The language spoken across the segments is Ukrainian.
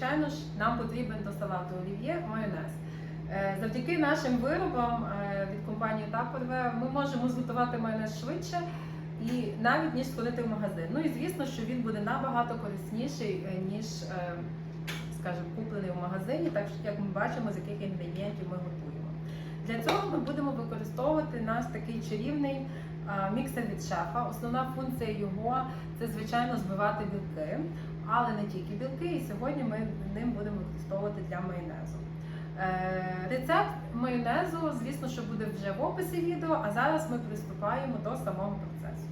звичайно ж, нам потрібен до салату олів'є майонез. Е, Завдяки нашим виробам е, від компанії Tupperware ми можемо зготувати майонез швидше і навіть ніж сходити в магазин. Ну і звісно, що він буде набагато корисніший, е, ніж, скажімо, куплений в магазині, так що, як ми бачимо, з яких інгредієнтів ми готуємо. Для цього ми будемо використовувати наш такий чарівний міксер від шефа. Основна функція його це звичайно збивати білки, але не тільки білки. І сьогодні ми ним будемо використовувати для майонезу. Е, Рецепт майонезу, звісно, що буде вже в описі відео, а зараз ми приступаємо до самого процесу.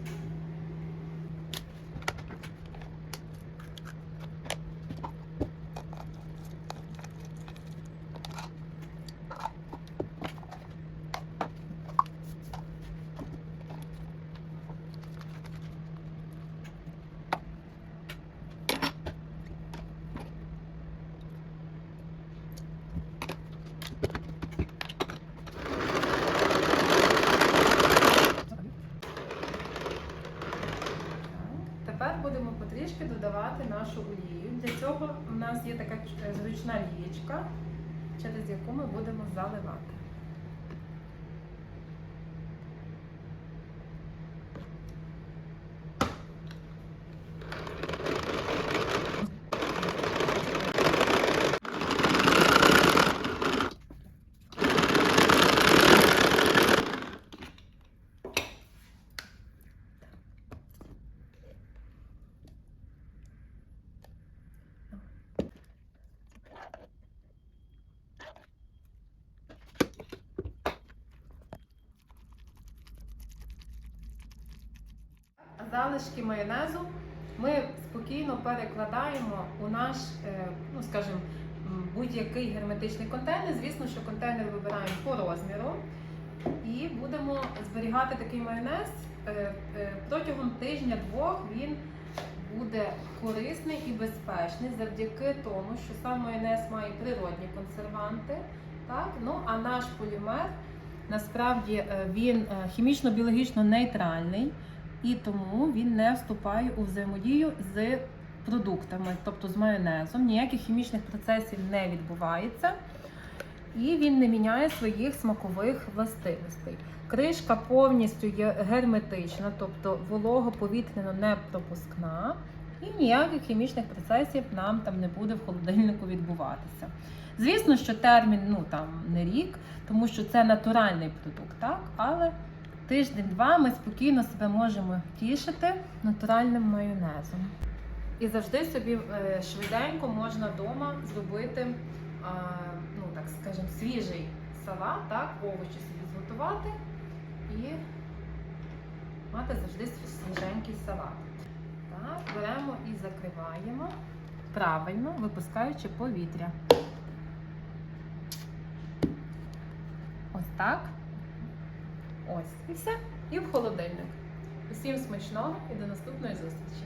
Будемо додавати нашу олію. Для цього у нас є така е, зручна лієчка, через яку ми будемо заливати. Залишки майонезу ми спокійно перекладаємо у наш, е, ну скажімо, будь-який герметичний контейнер. Звісно, що контейнер вибираємо по розміру і будемо зберігати такий майонез е, е, протягом тижня-двох. Він буде корисний і безпечний завдяки тому, що сам майонез має природні консерванти. Так? Ну, а наш полімер насправді він хімічно-біологічно нейтральний і тому він не вступає у взаємодію з продуктами, тобто з майонезом. Ніяких хімічних процесів не відбувається. І він не міняє своїх смакових властивостей. Кришка повністю є герметична, тобто волого повітряно не пропускна, і ніяких хімічних процесів нам там не буде в холодильнику відбуватися. Звісно, що термін ну там не рік, тому що це натуральний продукт, так? але тиждень-два ми спокійно себе можемо тішити натуральним майонезом. І завжди собі е, швиденько можна вдома зробити, ну так скажемо, свіжий салат, так, овочі собі зготувати і мати завжди свіженький салат. Так, беремо і закриваємо правильно, випускаючи повітря. Ось так. Ось і все. І в холодильник. Усім смачного і до наступної зустрічі!